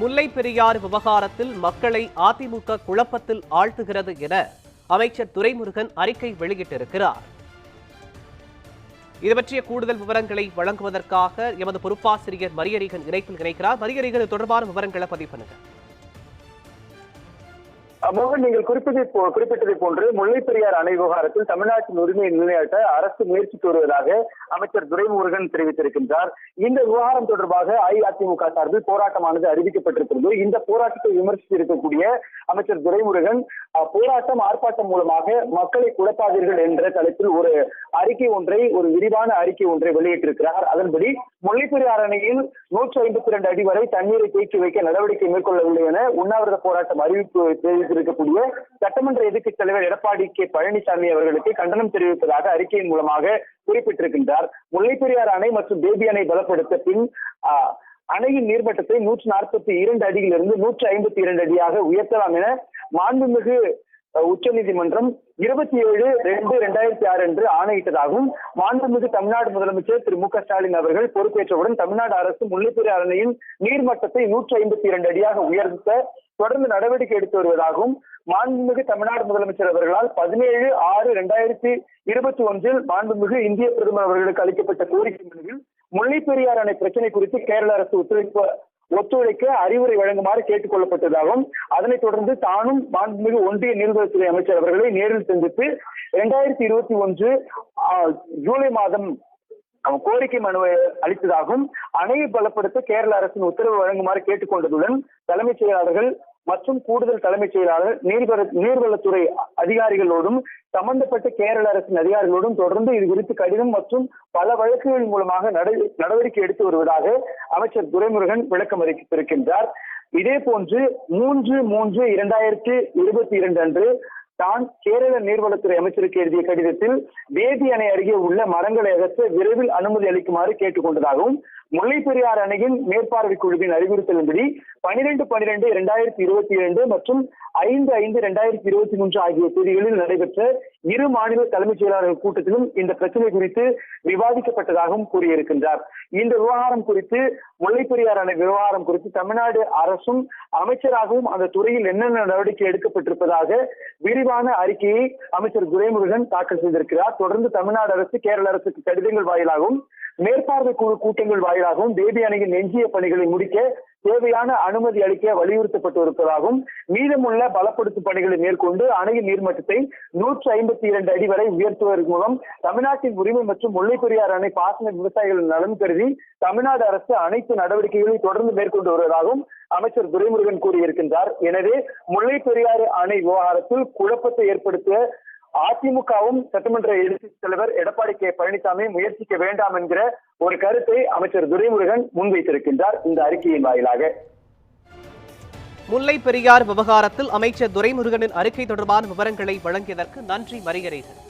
முல்லை பெரியாறு விவகாரத்தில் மக்களை அதிமுக குழப்பத்தில் ஆழ்த்துகிறது என அமைச்சர் துரைமுருகன் அறிக்கை வெளியிட்டிருக்கிறார். இது பற்றிய கூடுதல் விவரங்களை வழங்குவதற்காக எமது பொறுப்பாசிரியர் மரியரிகன் இணைப்பில் இணைக்கிறார். மரியரிகன் தொடர்பான விவரங்களை பதிவு பண்ணுங்கள். மோகன் நீங்கள் குறிப்பிட்டதை குறிப்பிட்டதை போன்று முல்லை பெரியார் அணை விவகாரத்தில் தமிழ்நாட்டின் உரிமையை நிலைநாட்ட அரசு முயற்சித்து வருவதாக அமைச்சர் துரைமுருகன் தெரிவித்திருக்கின்றார். இந்த விவகாரம் தொடர்பாக அஇஅதிமுக சார்பில் போராட்டமானது அறிவிக்கப்பட்டிருக்கிறது. இந்த போராட்டத்தை விமர்சித்து இருக்கக்கூடிய அமைச்சர் துரைமுருகன் போராட்டம் ஆர்ப்பாட்டம் மூலமாக மக்களை குழப்பாதீர்கள் என்ற தலைப்பில் ஒரு அறிக்கை ஒன்றை ஒரு விரிவான அறிக்கை ஒன்றை வெளியிட்டிருக்கிறார். அதன்படி முல்லைப்பெரியார் அணையில் நூற்றி ஐம்பத்தி இரண்டு அடி வரை தண்ணீரை தேக்கி வைக்க நடவடிக்கை மேற்கொள்ளவில்லை என உண்ணாவிரத போராட்டம் அறிவிப்பு தெரிவித்திருக்கக்கூடிய சட்டமன்ற எதிர்க்கட்சி தலைவர் எடப்பாடி கே பழனிசாமி அவர்களுக்கு கண்டனம் தெரிவிப்பதாக அறிக்கையின் மூலமாக குறிப்பிட்டிருக்கின்றார். முல்லைப்பெரியார் அணை மற்றும் பேபி அணை பலப்படுத்த பின் ஆஹ், அணையின் நீர்மட்டத்தை நூற்றி நாற்பத்தி இரண்டு அடியிலிருந்து நூற்றி ஐம்பத்தி இரண்டு அடியாக உயர்த்தலாம் என மாண்புமிகு உச்சநீதிமன்றம் இருபத்தி ஏழு ரெண்டு ரெண்டாயிரத்தி ஆறு அன்று ஆணையிட்டதாகவும் மாண்புமிகு தமிழ்நாடு முதலமைச்சர் திரு மு க ஸ்டாலின் அவர்கள் பொறுப்பேற்றவுடன் தமிழ்நாடு அரசு முல்லைப்பெரிய அணையின் நீர்மட்டத்தை நூற்றி ஐம்பத்தி இரண்டு அடியாக உயர்த்த தொடர்ந்து நடவடிக்கை எடுத்து வருவதாகவும் மாண்புமிகு தமிழ்நாடு முதலமைச்சர் அவர்களால் பதினேழு ஆறு ரெண்டாயிரத்தி இருபத்தி ஒன்றில் மாண்புமிகு இந்திய பிரதமர் அவர்களுக்கு அளிக்கப்பட்ட கோரிக்கை மனுவில் முல்லைப்பெரியார் அணை பிரச்சனை குறித்து கேரள அரசு ஒத்துழைப்பு ஒத்துழைக்க அறிவுரை வழங்குமாறு கேட்டுக் கொள்ளப்பட்டதாகவும் அதனைத் தொடர்ந்து தானும் மாண்புமிகு ஒன்றிய நீர்வளத்துறை அமைச்சர் அவர்களை நேரில் சந்தித்து இரண்டாயிரத்தி இருபத்தி ஒன்று ஜூலை மாதம் கோரிக்கை மனுவை அளித்ததாகவும் அணையை பலப்படுத்த கேரள அரசின் உத்தரவு வழங்குமாறு கேட்டுக்கொண்டதுடன் தலைமைச் செயலாளர்கள் மற்றும் கூடுதல் தலைமைச் செயலாளர் நீர்வள நீர்வளத்துறை அதிகாரிகளோடும் சம்பந்தப்பட்ட கேரள அரசின் அதிகாரிகளோடும் தொடர்ந்து இது குறித்து கடிதம் மற்றும் பல வழக்குகள் மூலமாக நடவடிக்கை எடுத்து வருவதாக அமைச்சர் துரைமுருகன் விளக்கம் அளித்திருக்கின்றார். இதே போன்று மூன்று மூன்று இரண்டாயிரத்தி இருபத்தி இரண்டு அன்று தான் கேரள நீர்வளத்துறை அமைச்சருக்கு எழுதிய கடிதத்தில் வேதி அணை அருகே உள்ள மரங்களை அகற்ற விரைவில் அனுமதி அளிக்குமாறு கேட்டுக்கொண்டதாகவும் முல்லைப்பெரியார் அணையின் மேற்பார்வை குழுவின் அறிவுறுத்தலின்படி பனிரெண்டு பனிரெண்டு இரண்டாயிரத்தி இருபத்தி இரண்டு மற்றும் ஐந்து ஐந்து இரண்டாயிரத்தி இருபத்தி மூன்று ஆகிய தேதிகளில் நடைபெற்ற இரு மாநில தலைமைச் செயலாளர்கள் கூட்டத்திலும் இந்த பிரச்சனை குறித்து விவாதிக்கப்பட்டதாகவும் கூறியிருக்கின்றார். இந்த விவகாரம் குறித்து முல்லைப்பெரியார் அணை விவகாரம் குறித்து தமிழ்நாடு அரசும் அமைச்சராகவும் அந்த துறையில் என்னென்ன நடவடிக்கை எடுக்கப்பட்டிருப்பதாக விரிவான அறிக்கையை அமைச்சர் துரைமுருகன் தாக்கல் செய்திருக்கிறார். தொடர்ந்து தமிழ்நாடு அரசு கேரள அரசுக்கு கடிதங்கள் வாயிலாகவும் மேற்பார்வை குழு கூட்டங்கள் வாயிலாகவும் தேவி அணையின் எஞ்சிய பணிகளை முடிக்க தேவையான அனுமதி அளிக்க வலியுறுத்தப்பட்டு இருப்பதாகவும் மீதமுள்ள பலப்படுத்தும் பணிகளை மேற்கொண்டு அணையின் நீர்மட்டத்தை நூற்று ஐம்பத்தி இரண்டு அடி வரை உயர்த்துவதன் மூலம் தமிழ்நாட்டின் உரிமை மற்றும் முல்லை பெரியார் அணை பாசன விவசாயிகளின் நலன் கருதி தமிழ்நாடு அரசு அனைத்து நடவடிக்கைகளை தொடர்ந்து மேற்கொண்டு வருவதாகவும் அமைச்சர் துரைமுருகன் கூறியிருக்கின்றார். எனவே முல்லை பெரியாறு அணை விவகாரத்தில் குழப்பத்தை ஏற்படுத்த அதிமுகவும் சட்டமன்ற எதிர்க்கட்சி தலைவர் எடப்பாடி கே பழனிசாமி முயற்சிக்க வேண்டாம் என்கிற ஒரு கருத்தை அமைச்சர் துரைமுருகன் முன்வைத்திருக்கின்றார் இந்த அறிக்கையின் வாயிலாக. முல்லை பெரியார் விவகாரத்தில் அமைச்சர் துரைமுருகனின் அறிக்கை தொடர்பான விவரங்களை வழங்கியதற்கு நன்றி மரியரேகன்